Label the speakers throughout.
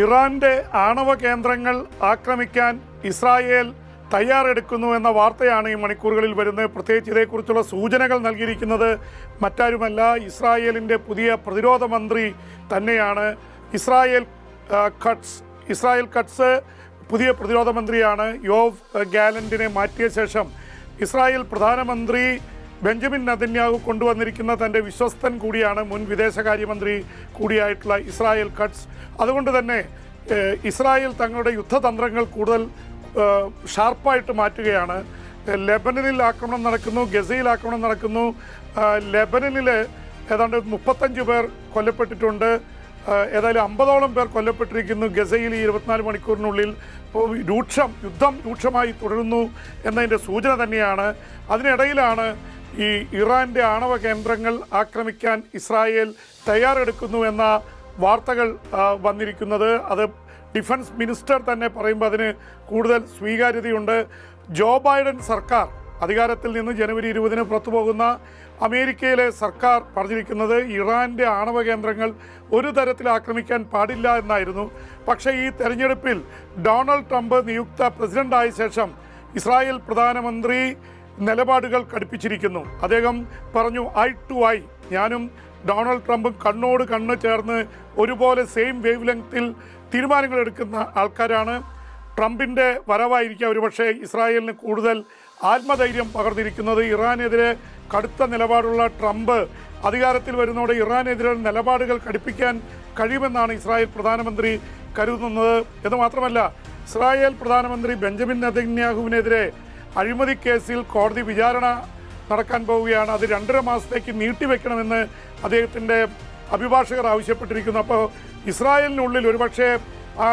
Speaker 1: ഇറാന്റെ ആണവ കേന്ദ്രങ്ങൾ ആക്രമിക്കാൻ ഇസ്രായേൽ തയ്യാറെടുക്കുന്നു എന്ന വാർത്തയാണ് ഈ മണിക്കൂറുകളിൽ വരുന്നത്. പ്രത്യേകിച്ച് ഇതേക്കുറിച്ചുള്ള സൂചനകൾ നൽകിയിരിക്കുന്നത് മറ്റാരുമല്ല. ഇസ്രായേലിന്റെ പുതിയ പ്രതിരോധ മന്ത്രി തന്നെയാണ്. ഇസ്രായേൽ കട്സ് ഇസ്രായേൽ കട്സ് പുതിയ പ്രതിരോധ മന്ത്രിയാണ്. യോവ് ഗാലന്റിനെ മാറ്റിയ ശേഷം ഇസ്രായേൽ പ്രധാനമന്ത്രി ബെഞ്ചമിൻ നദന്യാഹു കൊണ്ടുവന്നിരിക്കുന്ന തന്റെ വിശ്വസ്തൻ കൂടിയാണ് മുൻ വിദേശകാര്യമന്ത്രി കൂടിയായിട്ടുള്ള ഇസ്രായേൽ കട്സ് അതുകൊണ്ട് തന്നെ ഇസ്രായേൽ തങ്ങളുടെ യുദ്ധതന്ത്രങ്ങൾ കൂടുതൽ ഷാർപ്പായിട്ട് മാറ്റുകയാണ്. ലെബനനിൽ ആക്രമണം നടക്കുന്നു ഗസയിൽ ആക്രമണം നടക്കുന്നു. ലെബനനിൽ ഏതാണ്ട് മുപ്പത്തഞ്ച് പേർ കൊല്ലപ്പെട്ടിട്ടുണ്ട്. ഏതായാലും അമ്പതോളം പേർ കൊല്ലപ്പെട്ടിരിക്കുന്നു. ഗസയിൽ ഈ ഇരുപത്തിനാല് മണിക്കൂറിനുള്ളിൽ രൂക്ഷം യുദ്ധം രൂക്ഷമായി തുടരുന്നു എന്നതിന്റെ സൂചന തന്നെയാണ്. അതിനിടയിലാണ് ഈ ഇറാന്റെ ആണവ കേന്ദ്രങ്ങൾ ആക്രമിക്കാൻ ഇസ്രായേൽ തയ്യാറെടുക്കുന്നു എന്ന വാർത്തകൾ വന്നിരിക്കുന്നത്. അത് ഡിഫൻസ് മിനിസ്റ്റർ തന്നെ പറയുമ്പോൾ അതിന് കൂടുതൽ സ്വീകാര്യതയുണ്ട്. ജോ ബൈഡൻ സർക്കാർ അധികാരത്തിൽ നിന്ന് ജനുവരി ഇരുപതിന് പുറത്തു പോകുന്ന അമേരിക്കയിലെ സർക്കാർ പറഞ്ഞിരിക്കുന്നത് ഇറാന്റെ ആണവ കേന്ദ്രങ്ങൾ ഒരു തരത്തിൽ ആക്രമിക്കാൻ പാടില്ല എന്നായിരുന്നു. പക്ഷേ ഈ തെരഞ്ഞെടുപ്പിൽ ഡൊണാൾഡ് ട്രംപ് നിയുക്ത പ്രസിഡന്റായ ശേഷം ഇസ്രായേൽ പ്രധാനമന്ത്രി നിലപാടുകൾ കടുപ്പിച്ചിരിക്കുന്നു. അദ്ദേഹം പറഞ്ഞു ഐ ടു ഐ. ഞാനും ഡൊണാൾഡ് ട്രംപും കണ്ണോട് കണ്ണ് ചേർന്ന് ഒരുപോലെ സെയിം വേവ് ലെങ്ത്തിൽ തീരുമാനങ്ങൾ എടുക്കുന്ന ആൾക്കാരാണ്. ട്രംപിന്റെ വരവായിരിക്കാം ഒരുപക്ഷെ ഇസ്രായേലിന് കൂടുതൽ ആത്മധൈര്യം പകർന്നിരിക്കുന്നത്. ഇറാനെതിരെ കടുത്ത നിലപാടുള്ള ട്രംപ് അധികാരത്തിൽ വരുന്നതോടെ ഇറാനെതിരെ നിലപാടുകൾ കടുപ്പിക്കാൻ കഴിയുമെന്നാണ് ഇസ്രായേൽ പ്രധാനമന്ത്രി കരുതുന്നത്. എന്ന് മാത്രമല്ല ഇസ്രായേൽ പ്രധാനമന്ത്രി ബെഞ്ചമിൻ നെതന്യാഹുവിനെതിരെ അഴിമതി കേസിൽ കോടതി വിചാരണ നടക്കാൻ പോവുകയാണ്. അത് രണ്ടര മാസത്തേക്ക് നീട്ടിവെക്കണമെന്ന് അദ്ദേഹത്തിന്റെ അഭിഭാഷകർ ആവശ്യപ്പെട്ടിരിക്കുന്നു. അപ്പോൾ ഇസ്രായേലിനുള്ളിൽ ഒരുപക്ഷെ ആ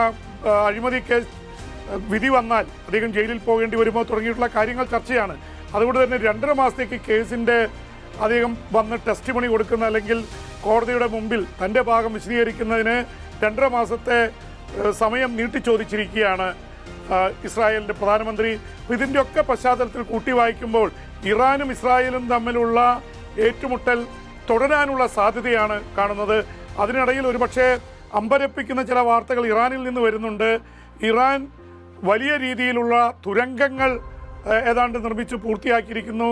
Speaker 1: അഴിമതി കേസ് വിധി വന്നാൽ അദ്ദേഹം ജയിലിൽ പോകേണ്ടി വരുമോ തുടങ്ങിയിട്ടുള്ള കാര്യങ്ങൾ ചർച്ചയാണ്. അതുകൊണ്ട് തന്നെ രണ്ടര മാസത്തേക്ക് കേസിന്റെ അദ്ദേഹം വന്ന് ടെസ്റ്റ് മണി കൊടുക്കുന്ന അല്ലെങ്കിൽ കോടതിയുടെ മുമ്പിൽ തന്റെ ഭാഗം വിശദീകരിക്കുന്നതിന് രണ്ടര മാസത്തെ സമയം നീട്ടിച്ചോദിച്ചിരിക്കുകയാണ് ആഹ്, ഇസ്രായേലിന്റെ പ്രധാനമന്ത്രി ഇതിന്റെയൊക്കെ പശ്ചാത്തലത്തിൽ കൂട്ടി വായിക്കുമ്പോൾ ഇറാനും ഇസ്രായേലും തമ്മിലുള്ള ഏറ്റുമുട്ടൽ തുടരാനുള്ള സാധ്യതയാണ് കാണുന്നത്. അതിനിടയിൽ ഒരുപക്ഷെ അമ്പരപ്പിക്കുന്ന ചില വാർത്തകൾ ഇറാനിൽ നിന്ന് വരുന്നുണ്ട്. ഇറാൻ വലിയ രീതിയിലുള്ള തുരങ്കങ്ങൾ ഏതാണ്ട് നിർമ്മിച്ച് പൂർത്തിയാക്കിയിരിക്കുന്നു.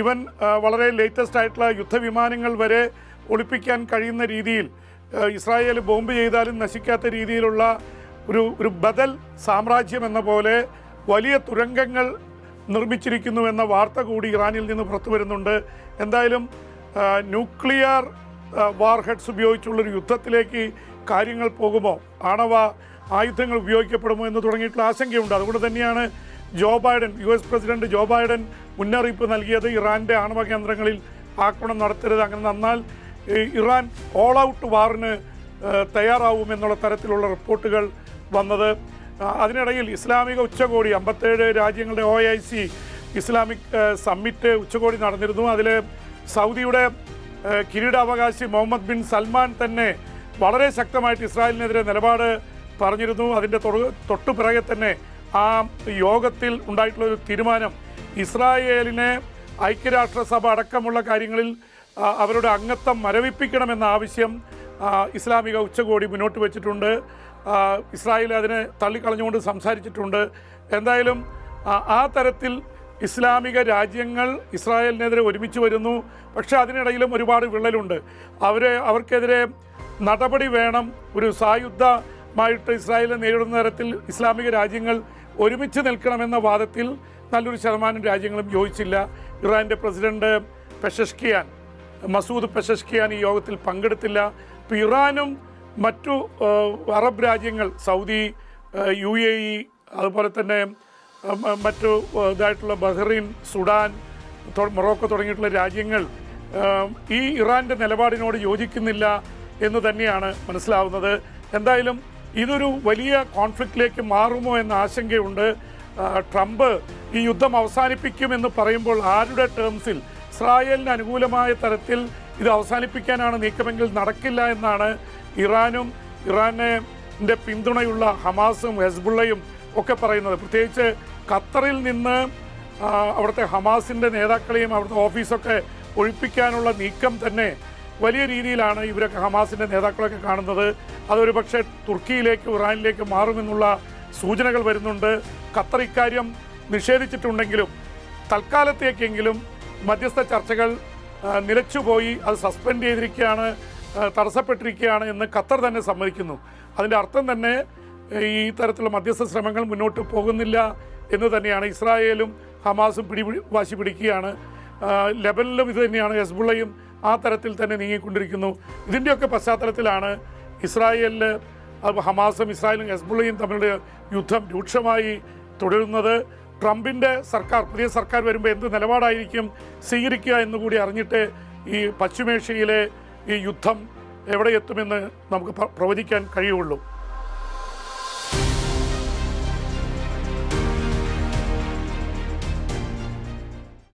Speaker 1: ഇവൻ വളരെ ലേറ്റസ്റ്റ് ആയിട്ടുള്ള യുദ്ധവിമാനങ്ങൾ വരെ ഒളിപ്പിക്കാൻ കഴിയുന്ന രീതിയിൽ ഇസ്രായേൽ ബോംബ് ചെയ്താലും നശിക്കാത്ത രീതിയിലുള്ള ഒരു ഒരു ബദൽ സാമ്രാജ്യം എന്ന പോലെ വലിയ തുരങ്കങ്ങൾ നിർമ്മിച്ചിരിക്കുന്നു എന്ന വാർത്ത കൂടി ഇറാനിൽ നിന്ന് പുറത്തു വരുന്നുണ്ട്. എന്തായാലും ന്യൂക്ലിയർ വാർ ഹെഡ്സ് ഉപയോഗിച്ചുള്ളൊരു യുദ്ധത്തിലേക്ക് കാര്യങ്ങൾ പോകുമോ? ആണവ ആയുധങ്ങൾ ഉപയോഗിക്കപ്പെടുമോ എന്ന് തുടങ്ങിയിട്ടുള്ള ആശങ്കയുണ്ട്. അതുകൊണ്ട് തന്നെയാണ് Joe Biden U S president Joe Biden മുന്നറിയിപ്പ് നൽകിയത്. ഇറാന്റെ ആണവ കേന്ദ്രങ്ങളിൽ ആക്രമണം നടത്തരുത് അങ്ങനെ നന്നാൽ ഇറാൻ ഓൾ ഔട്ട് വാറിന് തയ്യാറാവും എന്നുള്ള തരത്തിലുള്ള റിപ്പോർട്ടുകൾ വന്നത്. അതിനിടയിൽ ഇസ്ലാമിക ഉച്ചകോടി അമ്പത്തേഴ് രാജ്യങ്ങളുടെ O I C Islamic summit ഉച്ചകോടി നടന്നിരുന്നു. അതിൽ സൗദിയുടെ കിരീടാവകാശി മുഹമ്മദ് ബിൻ സൽമാൻ തന്നെ വളരെ ശക്തമായിട്ട് ഇസ്രായേലിനെതിരെ നിലപാട് പറഞ്ഞിരുന്നു. അതിന്റെ തൊടു- തൊട്ടു പിറകെ തന്നെ ആ യോഗത്തിൽ ഉണ്ടായിട്ടുള്ള ഒരു തീരുമാനം ഇസ്രായേലിനെ ഐക്യരാഷ്ട്രസഭ അടക്കമുള്ള കാര്യങ്ങളിൽ അവരുടെ അംഗത്വം മരവിപ്പിക്കണമെന്ന ആവശ്യം ഇസ്ലാമിക ഉച്ചകോടി മുന്നോട്ട് വെച്ചിട്ടുണ്ട്. ഇസ്രായേൽ അതിനെ തള്ളിക്കളഞ്ഞുകൊണ്ട് സംസാരിച്ചിട്ടുണ്ട്. എന്തായാലും ആ, തരത്തിൽ ഇസ്ലാമിക രാജ്യങ്ങൾ ഇസ്രായേലിനെതിരെ ഒരുമിച്ച് വരുന്നു. പക്ഷേ അതിനിടയിലും ഒരുപാട് വിള്ളലുണ്ട്. അവരെ അവർക്കെതിരെ നടപടി വേണം. ഒരു സായുധമായിട്ട് ഇസ്രായേലിനെ നേരിടുന്ന തരത്തിൽ ഇസ്ലാമിക രാജ്യങ്ങൾ ഒരുമിച്ച് നിൽക്കണമെന്ന വാദത്തിൽ നല്ലൊരു ശതമാനം രാജ്യങ്ങളും യോജിച്ചില്ല. ഇറാന്റെ പ്രസിഡന്റ് പെഷഷ്കിയാൻ മസൂദ് പെഷഷ്കിയാൻ ഈ യോഗത്തിൽ പങ്കെടുത്തില്ല. അപ്പോൾ ഇറാനും മറ്റു അറബ് രാജ്യങ്ങൾ സൗദി യു എ ഇ അതുപോലെ തന്നെ മറ്റു ഇതായിട്ടുള്ള ബഹ്റൈൻ സുഡാൻ മൊറോക്കോ തുടങ്ങിയിട്ടുള്ള രാജ്യങ്ങൾ ഈ ഇറാന്റെ നിലപാടിനോട് യോജിക്കുന്നില്ല എന്ന് തന്നെയാണ് മനസ്സിലാവുന്നത്. എന്തായാലും ഇതൊരു വലിയ കോൺഫ്ലിക്റ്റിലേക്ക് മാറുമോ എന്ന ആശങ്കയുണ്ട്. ട്രംപ് ഈ യുദ്ധം അവസാനിപ്പിക്കുമെന്ന് പറയുമ്പോൾ ആരുടെ ടേംസിൽ ഇസ്രായേലിന് അനുകൂലമായ തരത്തിൽ ഇത് അവസാനിപ്പിക്കാനാണ് നീക്കമെങ്കിൽ നടക്കില്ല എന്നാണ് ഇറാനും ഇറാനെ പിന്തുണയുള്ള ഹമാസും ഹെസ്ബുള്ളയും ഒക്കെ പറയുന്നത്. പ്രത്യേകിച്ച് ഖത്തറിൽ നിന്ന് അവിടുത്തെ ഹമാസിന്റെ നേതാക്കളെയും അവിടുത്തെ ഓഫീസൊക്കെ ഒഴിപ്പിക്കാനുള്ള നീക്കം തന്നെ വലിയ രീതിയിലാണ് ഇവരൊക്കെ ഹമാസിന്റെ നേതാക്കളൊക്കെ കാണുന്നത്. അതൊരു പക്ഷേ തുർക്കിയിലേക്ക് ഇറാനിലേക്ക് മാറുമെന്നുള്ള സൂചനകൾ വരുന്നുണ്ട്. ഖത്തർ ഇക്കാര്യം നിഷേധിച്ചിട്ടുണ്ടെങ്കിലും തൽക്കാലത്തേക്കെങ്കിലും മധ്യസ്ഥ ചർച്ചകൾ നിലച്ചുപോയി അത് സസ്പെൻഡ് ചെയ്തിരിക്കുകയാണ് തടസ്സപ്പെട്ടിരിക്കുകയാണ് എന്ന് ഖത്തർ തന്നെ സമ്മതിക്കുന്നു. അതിന്റെ അർത്ഥം തന്നെ ഈ തരത്തിലുള്ള മധ്യസ്ഥ ശ്രമങ്ങൾ മുന്നോട്ട് പോകുന്നില്ല എന്ന് തന്നെയാണ്. ഇസ്രായേലും ഹമാസും പിടി വാശി പിടിക്കുകയാണ് ലെബനിലും ഇത് തന്നെയാണ് ഹെസ്ബുള്ളയും ആ തരത്തിൽ തന്നെ നീങ്ങിക്കൊണ്ടിരിക്കുന്നു. ഇതിന്റെയൊക്കെ പശ്ചാത്തലത്തിലാണ് ഇസ്രായേലിൽ ഹമാസും ഇസ്രായേലും ഹെസ്ബുള്ളയും തമ്മിലുള്ള യുദ്ധം രൂക്ഷമായി തുടരുന്നത്. ട്രംപിന്റെ സർക്കാർ പുതിയ സർക്കാർ വരുമ്പോൾ എന്ത് നിലപാടായിരിക്കും സ്വീകരിക്കുക എന്നുകൂടി അറിഞ്ഞിട്ട് ഈ പശ്ചിമേഷ്യയിലെ ഈ യുദ്ധം എവിടെ എത്തുമെന്ന് നമുക്ക് പ്രവചിക്കാൻ കഴിയുള്ളൂ.